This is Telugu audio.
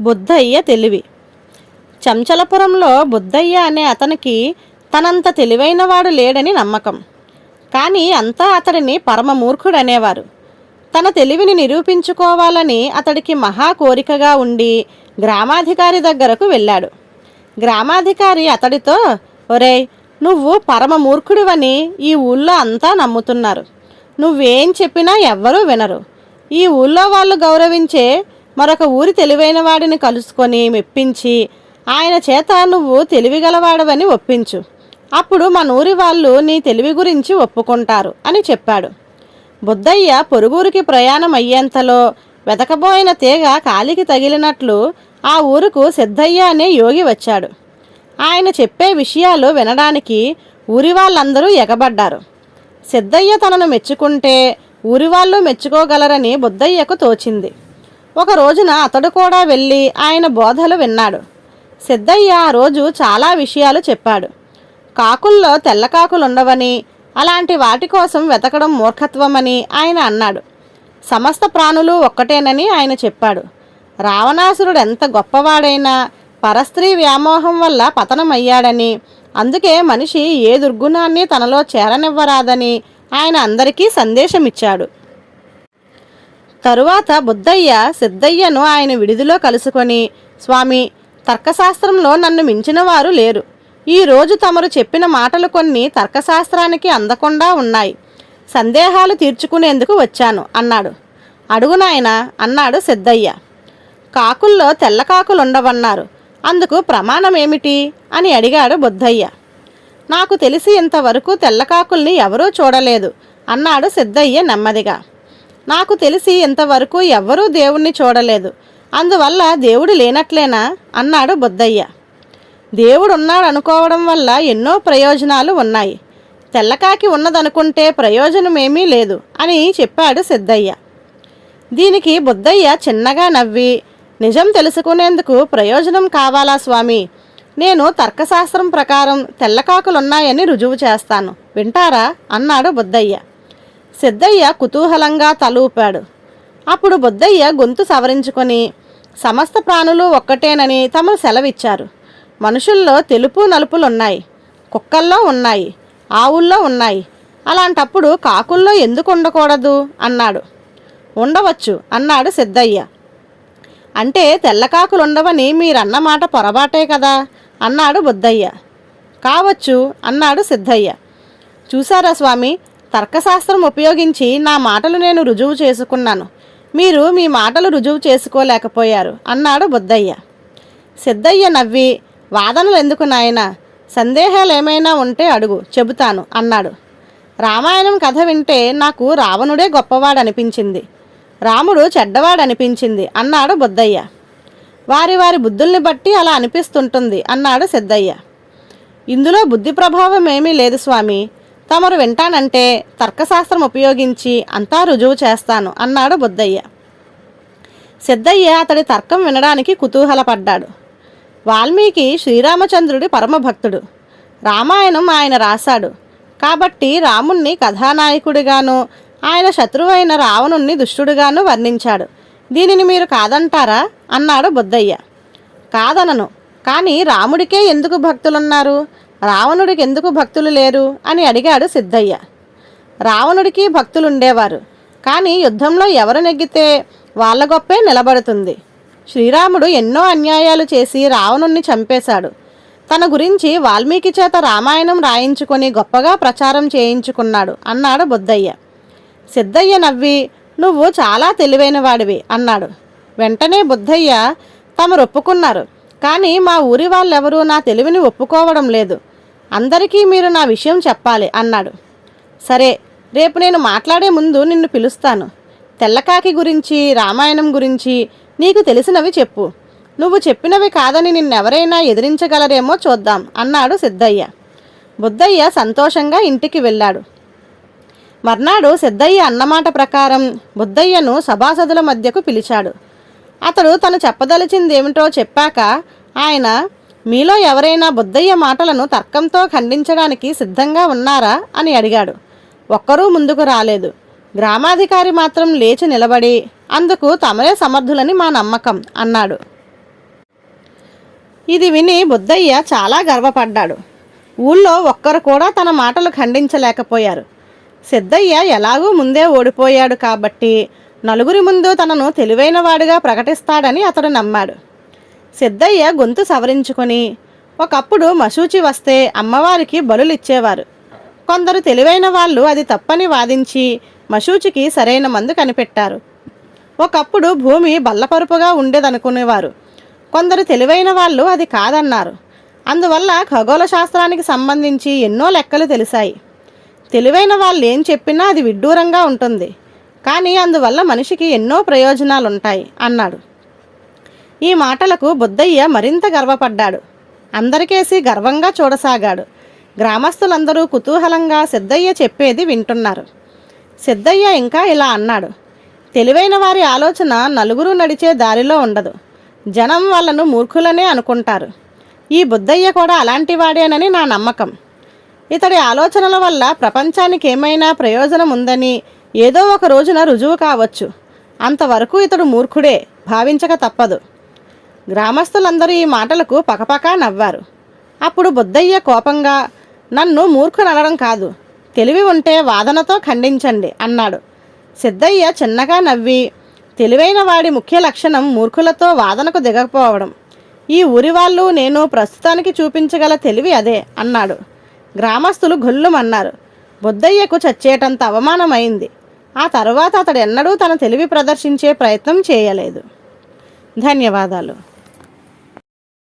బుద్ధయ్య తెలివి. చంచలపురంలో బుద్ధయ్య అనే అతనికి తనంత తెలివైనవాడు లేడని నమ్మకం. కానీ అంతా అతడిని పరమమూర్ఖుడనేవారు. తన తెలివిని నిరూపించుకోవాలని అతడికి మహా కోరికగా ఉండి గ్రామాధికారి దగ్గరకు వెళ్ళాడు. గ్రామాధికారి అతడితో ఒరేయ్ నువ్వు పరమ మూర్ఖుడివని ఈ ఊళ్ళో అంతా నమ్ముతున్నారు. నువ్వేం చెప్పినా ఎవ్వరూ వినరు. ఈ ఊళ్ళో వాళ్ళు గౌరవించే మరొక ఊరి తెలివైన వాడిని కలుసుకొని మెప్పించి ఆయన చేత నువ్వు తెలివిగలవాడవని ఒప్పించు. అప్పుడు మన ఊరి వాళ్ళు నీ తెలివి గురించి ఒప్పుకుంటారు అని చెప్పాడు. బుద్ధయ్య పొరుగురికి ప్రయాణం అయ్యేంతలో వెతకబోయిన తీగ కాలికి తగిలినట్లు ఆ ఊరుకు సిద్ధయ్య అనే యోగి వచ్చాడు. ఆయన చెప్పే విషయాలు వినడానికి ఊరి వాళ్ళందరూ ఎగబడ్డారు. సిద్ధయ్య తనను మెచ్చుకుంటే ఊరి వాళ్ళు మెచ్చుకోగలరని బుద్ధయ్యకు తోచింది. ఒక రోజున అతడు కూడా వెళ్ళి ఆయన బోధలు విన్నాడు. సిద్ధయ్య ఆ రోజు చాలా విషయాలు చెప్పాడు. కాకుల్లో తెల్లకాకులుండవని అలాంటి వాటి కోసం వెతకడం మూర్ఖత్వమని ఆయన అన్నాడు. సమస్త ప్రాణులు ఒక్కటేనని ఆయన చెప్పాడు. రావణాసురుడు ఎంత గొప్పవాడైనా పరస్త్రీ వ్యామోహం వల్ల పతనమయ్యాడని అందుకే మనిషి ఏ దుర్గుణాన్ని తనలో చేరనివ్వరాదని ఆయన అందరికీ సందేశమిచ్చాడు. తరువాత బుద్ధయ్య సిద్ధయ్యను ఆయన విడిదిలో కలుసుకొని స్వామి తర్కశాస్త్రంలో నన్ను మించిన వారు లేరు. ఈ రోజు తమరు చెప్పిన మాటలు కొన్ని తర్కశాస్త్రానికి అందకుండా ఉన్నాయి. సందేహాలు తీర్చుకునేందుకు వచ్చాను అన్నాడు. అడుగు నాయన అన్నాడు సిద్ధయ్య. కాకుల్లో తెల్లకాకులు ఉండవన్నారు అందుకు ప్రమాణం ఏమిటి అని అడిగాడు బుద్ధయ్య. నాకు తెలిసి ఇంతవరకు తెల్లకాకుల్ని ఎవరూ చూడలేదు అన్నాడు సిద్ధయ్య నెమ్మదిగా. నాకు తెలిసి ఇంతవరకు ఎవ్వరూ దేవుణ్ణి చూడలేదు. అందువల్ల దేవుడు లేనట్లేనా? అన్నాడు బుద్ధయ్య. దేవుడు ఉన్నాడు అనుకోవడం వల్ల ఎన్నో ప్రయోజనాలు ఉన్నాయి. తెల్లకాకి ఉన్నదనుకుంటే ప్రయోజనమేమీ లేదు అని చెప్పాడు సిద్ధయ్య. దీనికి బుద్ధయ్య చిన్నగా నవ్వి నిజం తెలుసుకునేందుకు ప్రయోజనం కావాలా స్వామి? నేను తర్కశాస్త్రం ప్రకారం తెల్లకాకులున్నాయని రుజువు చేస్తాను. వింటారా? అన్నాడు బుద్ధయ్య. సిద్ధయ్య కుతూహలంగా తలూపాడు. అప్పుడు బుద్ధయ్య గొంతు సవరించుకొని సమస్త ప్రాణులు ఒక్కటేనని తమరు సెలవిచ్చారు. మనుషుల్లో తెలుపు నలుపులు ఉన్నాయి కుక్కల్లో ఉన్నాయి. ఆవుల్లో ఉన్నాయి. అలాంటప్పుడు కాకుల్లో ఎందుకు ఉండకూడదు? అన్నాడు. ఉండవచ్చు అన్నాడు సిద్ధయ్య. అంటే తెల్లకాకులు ఉండవని మీరన్న మాట పొరపాటే కదా? అన్నాడు బుద్ధయ్య. కావచ్చు అన్నాడు సిద్ధయ్య. చూసారా స్వామి? తర్కశాస్త్రం ఉపయోగించి నా మాటలు నేను రుజువు చేసుకున్నాను. మీరు మీ మాటలు రుజువు చేసుకోలేకపోయారు అన్నాడు బుద్ధయ్య. సిద్ధయ్య నవ్వి వాదనలు ఎందుకు నాయనా? సందేహాలు ఏమైనా ఉంటే అడుగు చెబుతాను అన్నాడు. రామాయణం కథ వింటే నాకు రావణుడే గొప్పవాడనిపించింది. రాముడు చెడ్డవాడనిపించింది అన్నాడు బుద్ధయ్య. వారి వారి బుద్ధుల్ని బట్టి అలా అనిపిస్తుంటుంది అన్నాడు సిద్ధయ్య. ఇందులో బుద్ధి ప్రభావం ఏమీ లేదు స్వామి. తమరు వింటానంటే తర్కశాస్త్రం ఉపయోగించి అంతా రుజువు చేస్తాను అన్నాడు బుద్ధయ్య. సిద్ధయ్య అతడి తర్కం వినడానికి కుతూహలపడ్డాడు. వాల్మీకి శ్రీరామచంద్రుడి పరమభక్తుడు. రామాయణం ఆయన రాశాడు. కాబట్టి రాముణ్ణి కథానాయకుడిగాను ఆయన శత్రువైన రావణుణ్ణి దుష్టుడుగాను వర్ణించాడు. దీనిని మీరు కాదంటారా? అన్నాడు బుద్ధయ్య. కాదనను. కానీ రాముడికే ఎందుకు భక్తులున్నారు? రావణుడికి ఎందుకు భక్తులు లేరు అని అడిగాడు సిద్ధయ్య. రావణుడికి భక్తులుండేవారు కానీ యుద్ధంలో ఎవరు నెగ్గితే వాళ్ళ గొప్పే నిలబడుతుంది. శ్రీరాముడు ఎన్నో అన్యాయాలు చేసి రావణుణ్ణి చంపేశాడు. తన గురించి వాల్మీకి చేత రామాయణం రాయించుకొని గొప్పగా ప్రచారం చేయించుకున్నాడు అన్నాడు బుద్ధయ్య. సిద్ధయ్య నవ్వి నువ్వు చాలా తెలివైన వాడివి అన్నాడు. వెంటనే బుద్ధయ్య తమరు ఒప్పుకున్నారు కానీ మా ఊరి వాళ్ళెవరూ నా తెలివిని ఒప్పుకోవడం లేదు. అందరికీ మీరు నా విషయం చెప్పాలి అన్నాడు. సరే రేపు నేను మాట్లాడే ముందు నిన్ను పిలుస్తాను. తెల్లకాకి గురించి రామాయణం గురించి నీకు తెలిసినవి చెప్పు. నువ్వు చెప్పినవి కాదని నిన్నెవరైనా ఎదిరించగలరేమో చూద్దాం అన్నాడు సిద్ధయ్య. బుద్ధయ్య సంతోషంగా ఇంటికి వెళ్ళాడు. మర్నాడు సిద్ధయ్య అన్నమాట ప్రకారం బుద్ధయ్యను సభాసదుల మధ్యకు పిలిచాడు. అతడు తను చెప్పదలిచిందేమిటో చెప్పాక ఆయన మీలో ఎవరైనా బుద్ధయ్య మాటలను తర్కంతో ఖండించడానికి సిద్ధంగా ఉన్నారా? అని అడిగాడు. ఒక్కరూ ముందుకు రాలేదు. గ్రామాధికారి మాత్రం లేచి నిలబడి అందుకు తమరే సమర్థులని మా నమ్మకం అన్నాడు. ఇది విని బుద్ధయ్య చాలా గర్వపడ్డాడు. ఊళ్ళో ఒక్కరు కూడా తన మాటలు ఖండించలేకపోయారు. సిద్ధయ్య ఎలాగూ ముందే ఓడిపోయాడు కాబట్టి నలుగురి ముందు తనను తెలివైనవాడుగా ప్రకటిస్తాడని అతడు నమ్మాడు. సిద్ధయ్య గొంతు సవరించుకొని ఒకప్పుడు మశూచి వస్తే అమ్మవారికి బలులిచ్చేవారు. కొందరు తెలివైన వాళ్ళు అది తప్పని వాదించి మశూచికి సరైన మందు కనిపెట్టారు. ఒకప్పుడు భూమి బల్లపరుపుగా ఉండేదనుకునేవారు. కొందరు తెలివైన వాళ్ళు అది కాదన్నారు. అందువల్ల ఖగోళ శాస్త్రానికి సంబంధించి ఎన్నో లెక్కలు తెలిసాయి. తెలివైన వాళ్ళు ఏం చెప్పినా అది విడ్డూరంగా ఉంటుంది. కానీ అందువల్ల మనిషికి ఎన్నో ప్రయోజనాలుంటాయి అన్నాడు. ఈ మాటలకు బుద్ధయ్య మరింత గర్వపడ్డాడు. అందరికేసి గర్వంగా చూడసాగాడు. గ్రామస్తులందరూ కుతూహలంగా సిద్ధయ్య చెప్పేది వింటున్నారు. సిద్ధయ్య ఇంకా ఇలా అన్నాడు. తెలివైన వారి ఆలోచన నలుగురు నడిచే దారిలో ఉండదు. జనం వాళ్ళను మూర్ఖులనే అనుకుంటారు. ఈ బుద్ధయ్య కూడా అలాంటి వాడేనని నా నమ్మకం. ఇతడి ఆలోచనల వల్ల ప్రపంచానికి ఏమైనా ప్రయోజనం ఉందని ఏదో ఒక రోజున రుజువు కావచ్చు. అంతవరకు ఇతడు మూర్ఖుడే భావించక తప్పదు. గ్రామస్తులందరూ ఈ మాటలకు పకపకా నవ్వారు. అప్పుడు బుద్ధయ్య కోపంగా నన్ను మూర్ఖుననడం కాదు. తెలివి ఉంటే వాదనతో ఖండించండి అన్నాడు. సిద్ధయ్య చిన్నగా నవ్వి తెలివైన వాడి ముఖ్య లక్షణం మూర్ఖులతో వాదనకు దిగకపోవడం. ఈ ఊరి వాళ్ళు నేను ప్రస్తుతానికి చూపించగల తెలివి అదే అన్నాడు. గ్రామస్తులు గొల్లుమన్నారు బుద్ధయ్యకు చచ్చేటంత అవమానమైంది. ఆ తర్వాత అతడు ఎన్నడూ తన తెలివి ప్రదర్శించే ప్రయత్నం చేయలేదు. ధన్యవాదాలు.